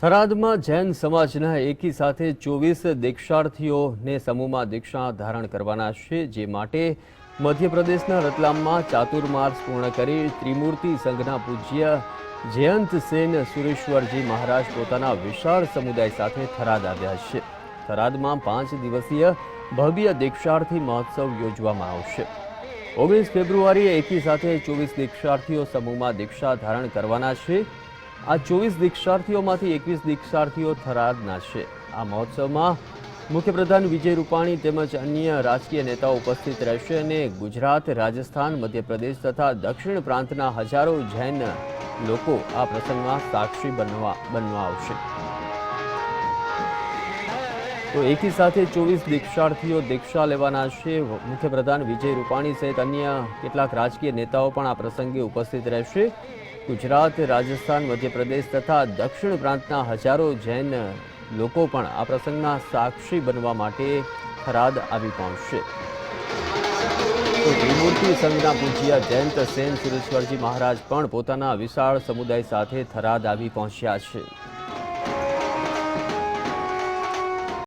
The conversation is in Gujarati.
થરાદમાં જૈન સમાજના એકી સાથે ચોવીસ દીક્ષાર્થીઓને સમૂહમાં દીક્ષા ધારણ કરવાના છે, જે માટે મધ્યપ્રદેશના રતલામમાં ચાતુર્માસ પૂર્ણ કરી ત્રિમૂર્તિ સંઘના પૂજ્ય જયંત સેન સુરેશ્વરજી મહારાજ પોતાના વિશાળ સમુદાય સાથે થરાદ આવ્યા છે. થરાદમાં પાંચ દિવસીય ભવ્ય દીક્ષાર્થી મહોત્સવ યોજવામાં આવશે. ઓગણીસ ફેબ્રુઆરીએ એકી સાથે ચોવીસ દીક્ષાર્થીઓ સમૂહમાં દીક્ષા ધારણ કરવાના છે. આ ચોવીસ દીક્ષાર્થીઓમાંથી એકવીસ દીક્ષાર્થીઓ થરાદના છે. આ મહોત્સવમાં મુખ્યપ્રધાન વિજય રૂપાણી તેમજ અન્ય રાજકીય નેતાઓ ઉપસ્થિત રહેશે અને ગુજરાત, રાજસ્થાન, મધ્યપ્રદેશ તથા દક્ષિણ પ્રાંતના હજારો જૈન લોકો આ પ્રસંગમાં સાક્ષી બનવા બનવા આવશે. તો એકી સાથે ચોવીસ દીક્ષાર્થીઓ દીક્ષા લેવાના છે. મુખ્યપ્રધાન વિજય રૂપાણી સહિત અન્ય કેટલાક રાજકીય નેતાઓ પણ આ પ્રસંગે ઉપસ્થિત રહેશે. ગુજરાત, રાજસ્થાન, મધ્યપ્રદેશ તથા દક્ષિણ પ્રાંતના હજારો જૈન લોકો પણ આ પ્રસંગના સાક્ષી બનવા માટે થરાદ આવી પહોંચશે. ત્રિમૂર્તિ સંઘના પૂજ્ય જયંત સેન સુરેશ્વરજી મહારાજ પણ પોતાના વિશાળ સમુદાય સાથે થરાદ આવી પહોંચ્યા છે.